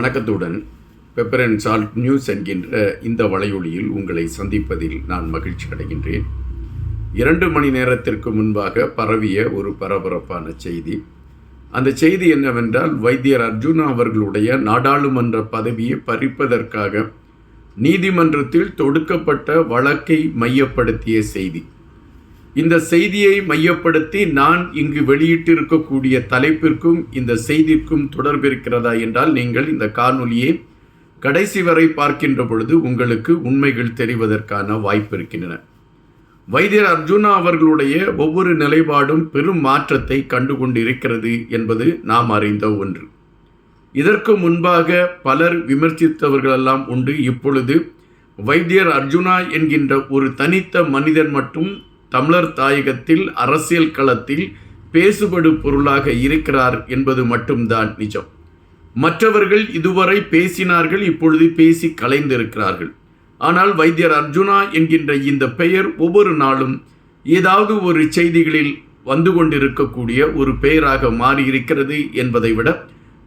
வணக்கத்துடன் pepper and salt news என்கின்ற இந்த வலையொலியில் உங்களை சந்திப்பதில் நான் மகிழ்ச்சி அடைகின்றேன். இரண்டு மணி நேரத்திற்கு முன்பாக பரவிய ஒரு பரபரப்பான செய்தி. அந்த செய்தி என்னவென்றால் வைத்தியர் அர்ஜுனா அவர்களுடைய நாடாளுமன்ற பதவியை பறிப்பதற்காக நீதிமன்றத்தில் தொடுக்கப்பட்ட வழக்கை மையப்படுத்திய செய்தி. இந்த செய்தியை மையப்படுத்தி நான் இங்கு வெளியிட்டிருக்கக்கூடிய தலைப்பிற்கும் இந்த செய்திக்கும் தொடர்பிருக்கிறதா என்றால் நீங்கள் இந்த காணொலியை கடைசி வரை பார்க்கின்ற பொழுது உங்களுக்கு உண்மைகள் தெரிவதற்கான வாய்ப்பு இருக்கின்றன. வைத்தியர் அர்ஜுனா அவர்களுடைய ஒவ்வொரு நிலைப்பாடும் பெரும் மாற்றத்தை கண்டுகொண்டிருக்கிறது என்பது நாம் அறிந்த ஒன்று. இதற்கு முன்பாக பலர் விமர்சித்தவர்களெல்லாம் உண்டு. இப்பொழுது வைத்தியர் அர்ஜுனா என்கின்ற ஒரு தனித்த மனிதன் மட்டும் தமிழர் தாயகத்தில் அரசியல் களத்தில் பேசுபடு பொருளாக இருக்கிறார் என்பது மட்டும்தான் நிஜம். மற்றவர்கள் இதுவரை பேசினார்கள் இப்பொழுது பேசி கலைந்திருக்கிறார்கள். ஆனால் வைத்தியர் அர்ஜுனா என்கின்ற இந்த பெயர் ஒவ்வொரு நாளும் ஏதாவது ஒரு செய்திகளில் வந்து கொண்டிருக்கக்கூடிய ஒரு பெயராக மாறியிருக்கிறது என்பதை விட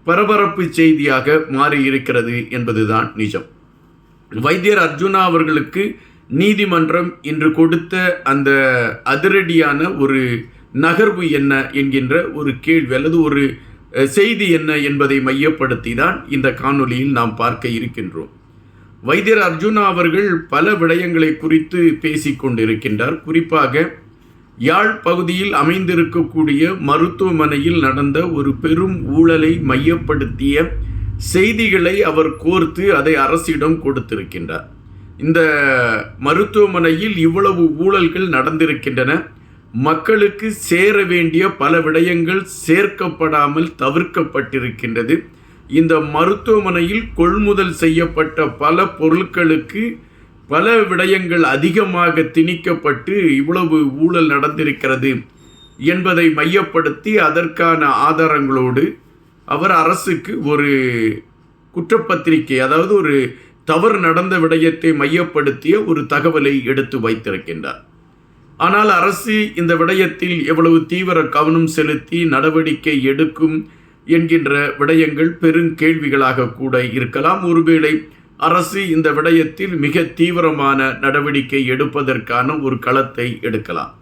பரபரப்பு செய்தியாக மாறியிருக்கிறது என்பதுதான் நிஜம். வைத்தியர் அர்ஜுனா அவர்களுக்கு நீதிமன்றம் இன்று கொடுத்த அந்த அதிரடியான ஒரு நகர்வு என்ன என்கின்ற ஒரு கேள்வி அல்லது ஒரு செய்தி என்ன என்பதை மையப்படுத்தி தான் இந்த காணொலியில் நாம் பார்க்க இருக்கின்றோம். வைத்தியர் அர்ஜுனா அவர்கள் பல விடயங்களை குறித்து பேசிக்கொண்டிருக்கின்றார் குறிப்பாக யாழ் பகுதியில் அமைந்திருக்கக்கூடிய மருத்துவமனையில் நடந்த ஒரு பெரும் ஊழலை மையப்படுத்திய செய்திகளை அவர் கோர்த்து அதை அரசிடம் கொடுத்திருக்கின்றார். இந்த மருத்துவமனையில் இவ்வளவு ஊழல்கள் நடந்திருக்கின்றன. மக்களுக்கு சேர வேண்டிய பல விடயங்கள் சேர்க்கப்படாமல் தவிர்க்கப்பட்டிருக்கின்றது. இந்த மருத்துவமனையில் கொள்முதல் செய்யப்பட்ட பல பொருட்களுக்கு பல விடயங்கள் அதிகமாக திணிக்கப்பட்டு இவ்வளவு ஊழல் நடந்திருக்கிறது என்பதை மையப்படுத்தி அதற்கான ஆதாரங்களோடு அவர் அரசுக்கு ஒரு குற்றப்பத்திரிகை அதாவது ஒரு தவறு நடந்த விடயத்தை மையப்படுத்திய ஒரு தகவலை எடுத்து வைத்திருக்கின்றார். ஆனால் அரசு இந்த விடயத்தில் எவ்வளவு தீவிர கவனம் செலுத்தி நடவடிக்கை எடுக்கும் என்கின்ற விடயங்கள் பெருங்கேள்விகளாக கூட இருக்கலாம். ஒருவேளை அரசு இந்த விடயத்தில் மிக தீவிரமான நடவடிக்கை எடுப்பதற்கான ஒரு களத்தை எடுக்கலாம்.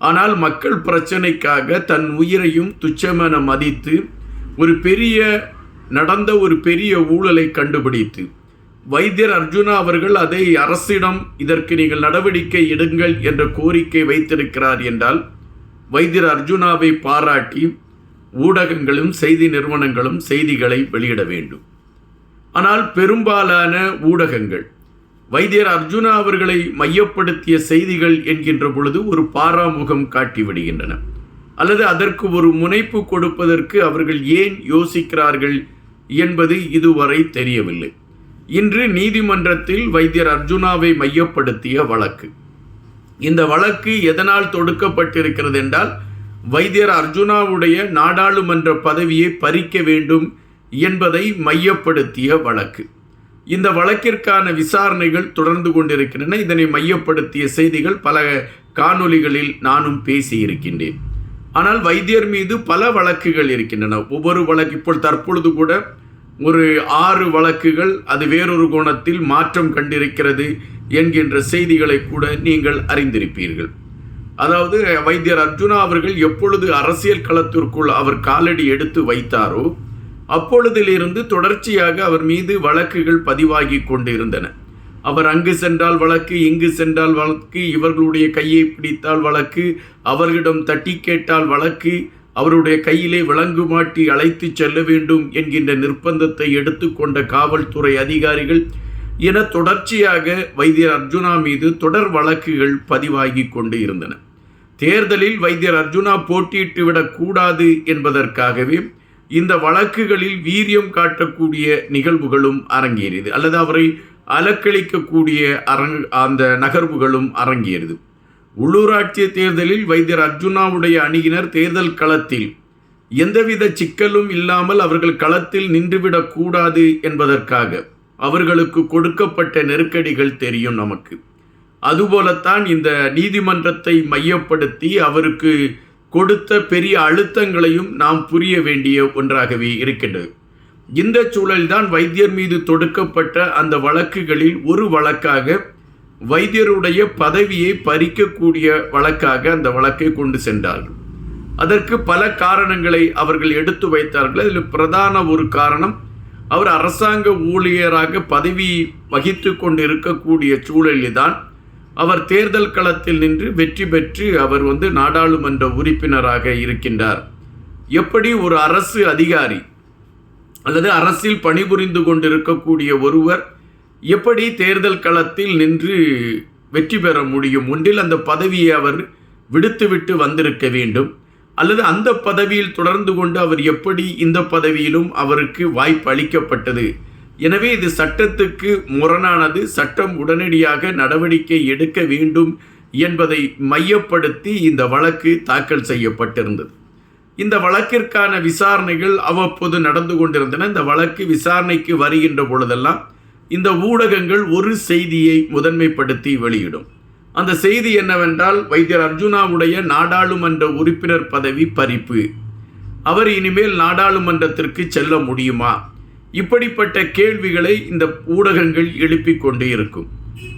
ஆனால் மக்கள் பிரச்சனைக்காக தன் உயிரையும் துச்சமென மதித்து ஒரு பெரிய நடந்த ஒரு பெரிய ஊழலை கண்டுபிடித்து வைத்தியர் அர்ஜுனா அவர்கள் அதை அரசிடம் இதற்கு நீங்கள் நடவடிக்கை எடுங்கள் என்ற கோரிக்கை வைத்திருக்கிறார் என்றால் வைத்தியர் அர்ஜுனாவை பாராட்டி ஊடகங்களும் செய்தி நிறுவனங்களும் செய்திகளை வெளியிட வேண்டும். ஆனால் பெரும்பாலான ஊடகங்கள் வைத்தியர் அர்ஜுனா அவர்களை மையப்படுத்திய செய்திகள் என்கின்ற பொழுது ஒரு பாராமுகம் காட்டிவிடுகின்றன. அல்லது அதற்கு ஒரு முனைப்பு கொடுப்பதற்கு அவர்கள் ஏன் யோசிக்கிறார்கள் என்பது இதுவரை தெரியவில்லை. இன்று நீதிமன்றத்தில் வைத்தியர் அர்ஜுனாவை மையப்படுத்திய வழக்கு. இந்த வழக்கு எதனால் தொடுக்கப்பட்டிருக்கிறது என்றால் வைத்தியர் அர்ஜுனாவுடைய நாடாளுமன்ற பதவியை பறிக்க வேண்டும் என்பதை மையப்படுத்திய வழக்கு. இந்த வழக்கிற்கான விசாரணைகள் தொடர்ந்து கொண்டிருக்கின்றன. இதனை மையப்படுத்திய செய்திகள் பல காணொலிகளில் நானும் பேசியிருக்கின்றேன். ஆனால் வைத்தியர் மீது பல வழக்குகள் இருக்கின்றன. ஒவ்வொரு வழக்கு இப்போ தற்பொழுது கூட ஒரு ஆறு வழக்குகள் அது வேறொரு கோணத்தில் மாற்றம் கண்டிருக்கிறது என்கின்ற செய்திகளை கூட நீங்கள் அறிந்திருப்பீர்கள். அதாவது வைத்தியர் அர்ஜுனா அவர்கள் எப்பொழுது அரசியல் களத்திற்குள் அவர் காலடி எடுத்து வைத்தாரோ அப்பொழுதிலிருந்து தொடர்ச்சியாக அவர் மீது வழக்குகள் பதிவாகி கொண்டிருந்தன. அவர் அங்கு சென்றால் வழக்கு இங்கு சென்றால் வழக்கு இவர்களுடைய கையை பிடித்தால் வழக்கு அவர்களிடம் தட்டி கேட்டால் வழக்கு அவருடைய கையிலே விலங்கு மாட்டி அழைத்து செல்ல வேண்டும் என்கின்ற நிர்பந்தத்தை எடுத்துக்கொண்ட காவல்துறை அதிகாரிகள் என தொடர்ச்சியாக வைத்தியர் அர்ஜுனா மீது தொடர் வழக்குகள் பதிவாகி கொண்டு இருந்தன. தேர்தலில் வைத்தியர் அர்ஜுனா போட்டியிட்டு விடக்கூடாது என்பதற்காகவே இந்த வழக்குகளில் வீரியம் காட்டக்கூடிய நிகழ்வுகளும் அரங்கேறியது. அல்லது அவரை அலக்களிக்கக்கூடிய அரங் அந்த நகர்வுகளும் அரங்கேறியது. உள்ளூராட்சி தேர்தலில் வைத்தியர் அர்ஜுனாவுடைய அணியினர் தேர்தல் களத்தில் எந்தவித சிக்கலும் இல்லாமல் அவர்கள் களத்தில் நின்றுவிடக்கூடாது என்பதற்காக அவர்களுக்கு கொடுக்கப்பட்ட நெருக்கடிகள் தெரியும் நமக்கு. அதுபோலத்தான் இந்த நீதிமன்றத்தை மையப்படுத்தி அவருக்கு கொடுத்த பெரிய அழுத்தங்களையும் நாம் புரிய வேண்டிய ஒன்றாகவே இருக்கின்றது. இந்த சூழல்தான் வைத்தியர் மீது தொடுக்கப்பட்ட அந்த வழக்குகளில் ஒரு வழக்காக வைத்தியருடைய பதவியை பறிக்கக்கூடிய வழக்காக அந்த வழக்கை கொண்டு சென்றார்கள். அதற்கு பல காரணங்களை அவர்கள் எடுத்து வைத்தார்கள். அதில் பிரதான ஒரு காரணம் அவர் அரசாங்க ஊழியராக பதவி வகித்து கொண்டு இருக்கக்கூடிய சூழலில்தான் அவர் தேர்தல் களத்தில் நின்று வெற்றி பெற்று அவர் வந்து நாடாளுமன்ற உறுப்பினராக இருக்கின்றார். எப்படி ஒரு அரசு அதிகாரி அல்லது அரசில் பணிபுரிந்து கொண்டிருக்கக்கூடிய ஒருவர் எப்படி தேர்தல் களத்தில் நின்று வெற்றி பெற முடியும்? ஒன்றில் அந்த பதவியை அவர் விடுத்துவிட்டு வந்திருக்க வேண்டும். அல்லது அந்த பதவியில் தொடர்ந்து கொண்டு அவர் எப்படி இந்த பதவியிலும் அவருக்கு வாய்ப்பு அளிக்கப்பட்டது? எனவே இது சட்டத்துக்கு முரணானது. சட்டம் உடனடியாக நடவடிக்கை எடுக்க வேண்டும் என்பதை மையப்படுத்தி இந்த வழக்கு தாக்கல் செய்யப்பட்டிருந்தது. இந்த வழக்கிற்கான விசாரணைகள் அவ்வப்போது நடந்து கொண்டிருந்தன. இந்த வழக்கு விசாரணைக்கு வருகின்ற பொழுதெல்லாம் இந்த ஊடகங்கள் ஒரு செய்தியை முதன்மைப்படுத்தி வெளியிடும். அந்த செய்தி என்னவென்றால் வைத்தியர் அர்ஜுனாவுடைய நாடாளுமன்ற உறுப்பினர் பதவி பறிப்பு. அவர் இனிமேல் நாடாளுமன்றத்திற்கு செல்ல முடியுமா? இப்படிப்பட்ட கேள்விகளை இந்த ஊடகங்கள் எழுப்பி கொண்டு இருக்கும்.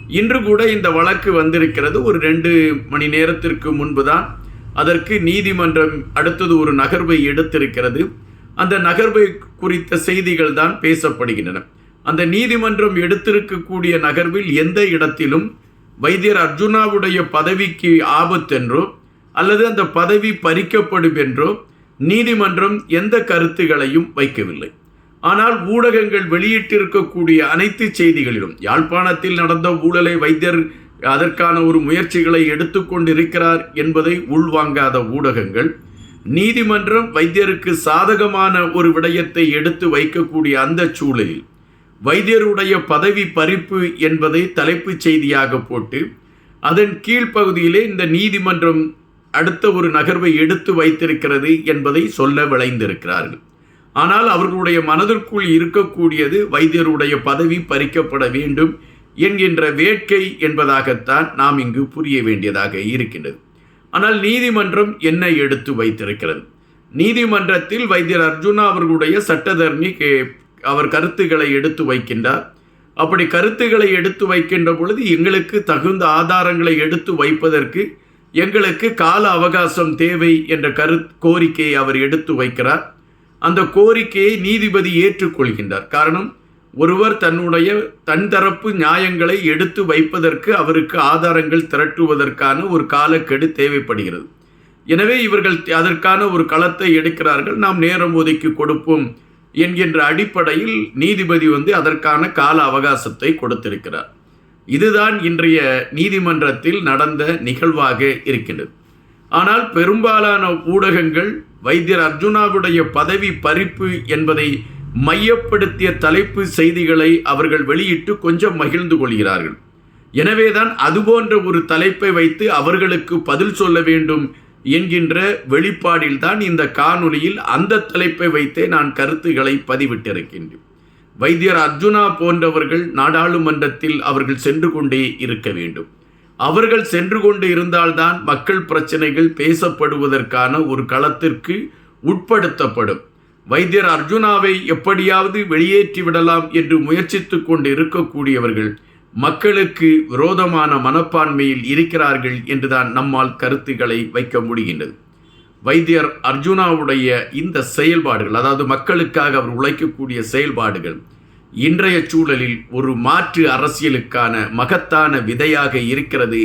இன்று கூட இந்த வழக்கு வந்திருக்கிறது. ஒரு ரெண்டு மணி நேரத்திற்கு முன்பு தான் அதற்கு நீதிமன்றம் அடுத்தது ஒரு நகர்வை எடுத்திருக்கிறது. அந்த நகர்வை குறித்த செய்திகள் தான் பேசப்படுகின்றன. அந்த நீதிமன்றம் எடுத்திருக்கக்கூடிய நகர்வில் எந்த இடத்திலும் வைத்தியர் அர்ஜுனாவுடைய பதவிக்கு ஆபத்தென்றோ அல்லது அந்த பதவி பறிக்கப்படும் என்றோ நீதிமன்றம் எந்த கருத்துகளையும் வைக்கவில்லை. ஆனால் ஊடகங்கள் வெளியிட்டிருக்கக்கூடிய அனைத்து செய்திகளிலும் யாழ்ப்பாணத்தில் நடந்த ஊழலை வைத்தியர் அதற்கான ஒரு முயற்சிகளை எடுத்துக்கொண்டிருக்கிறார் என்பதை உள்வாங்காத ஊடகங்கள் நீதிமன்றம் வைத்தியருக்கு சாதகமான ஒரு விடயத்தை எடுத்து வைக்கக்கூடிய அந்த சூழலில் வைத்தியருடைய பதவி பறிப்பு என்பதை தலைப்புச் செய்தியாக போட்டு அதன் கீழ்ப்பகுதியிலே இந்த நீதிமன்றம் அடுத்த ஒரு நகர்வை எடுத்து வைத்திருக்கிறது என்பதை சொல்ல விளைந்திருக்கிறார்கள் ஆனால் அவர்களுடைய மனதிற்குள் இருக்கக்கூடியது வைத்தியருடைய பதவி பறிக்கப்பட வேண்டும் என்கின்ற வேட்கை என்பதாகத்தான் நாம் இங்கு புரிய வேண்டியதாக இருக்கின்றது. ஆனால் நீதிமன்றம் என்ன எடுத்து வைத்திருக்கிறது. நீதிமன்றத்தில் வைத்தியர் அர்ஜுனா அவர்களுடைய சட்டத்தரணி அவர் கருத்துக்களை எடுத்து வைக்கின்றார். அப்படி கருத்துக்களை எடுத்து வைக்கின்ற பொழுது எங்களுக்கு தகுந்த ஆதாரங்களை எடுத்து வைப்பதற்கு எங்களுக்கு கால அவகாசம் தேவை என்ற கரு கோரிக்கையை அவர் எடுத்து வைக்கிறார். அந்த கோரிக்கையை நீதிபதி ஏற்றுக்கொள்கின்றார். காரணம் ஒருவர் தன்னுடைய தன் தரப்பு நியாயங்களை எடுத்து வைப்பதற்கு அவருக்கு ஆதாரங்கள் திரட்டுவதற்கான ஒரு காலக்கெடு தேவைப்படுகிறது. எனவே இவர்கள் அதற்கான ஒரு களத்தை எடுக்கிறார்கள். நாம் நேரம் ஒதுக்கி கொடுப்போம். என்கின்ற அடிப்படையில் நீதிபதி வந்து அதற்கான கால அவகாசத்தை கொடுத்திருக்கிறார். இதுதான் இன்றைய நீதிமன்றத்தில் நடந்த நிகழ்வாக இருக்கின்றது. ஆனால் பெரும்பாலான ஊடகங்கள் வைத்தியர் அர்ஜுனாவுடைய பதவி பறிப்பு என்பதை மையப்படுத்திய தலைப்பு செய்திகளை அவர்கள் வெளியிட்டு கொஞ்சம் மகிழ்ந்து கொள்கிறார்கள். எனவேதான் அதுபோன்ற ஒரு தலைப்பை வைத்து அவர்களுக்கு பதில் சொல்ல வேண்டும் என்கின்ற வெளிப்பாடில்தான் இந்த காணொலியில் அந்த தலைப்பை வைத்தே நான் கருத்துக்களை பதிவிட்டிருக்கின்றேன். வைத்தியர் அர்ஜுனா போன்றவர்கள் நாடாளுமன்றத்தில் அவர்கள் சென்று கொண்டே இருக்க வேண்டும். அவர்கள் சென்று கொண்டு இருந்தால்தான் மக்கள் பிரச்சனைகள் பேசப்படுவதற்கான ஒரு களத்திற்கு உட்படுத்தப்படும். வைத்தியர் அர்ஜுனாவை எப்படியாவது வெளியேற்றி விடலாம் என்று முயற்சித்து கொண்டு இருக்கக்கூடியவர்கள் மக்களுக்கு விரோதமான மனப்பான்மையில் இருக்கிறார்கள் என்றுதான் நம்மால் கருத்துக்களை வைக்க முடிகின்றது. வைத்தியர் அர்ஜுனாவுடைய இந்த செயல்பாடுகள் அதாவது மக்களுக்காக அவர் உழைக்கக்கூடிய செயல்பாடுகள் இன்றைய சூழலில் ஒரு மாற்று அரசியலுக்கான மகத்தான விதையாக இருக்கிறது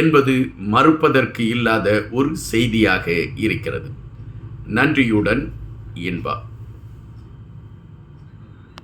என்பது மறுப்பதற்கு இல்லாத ஒரு செய்தியாக இருக்கிறது. நன்றியுடன் இன்பா.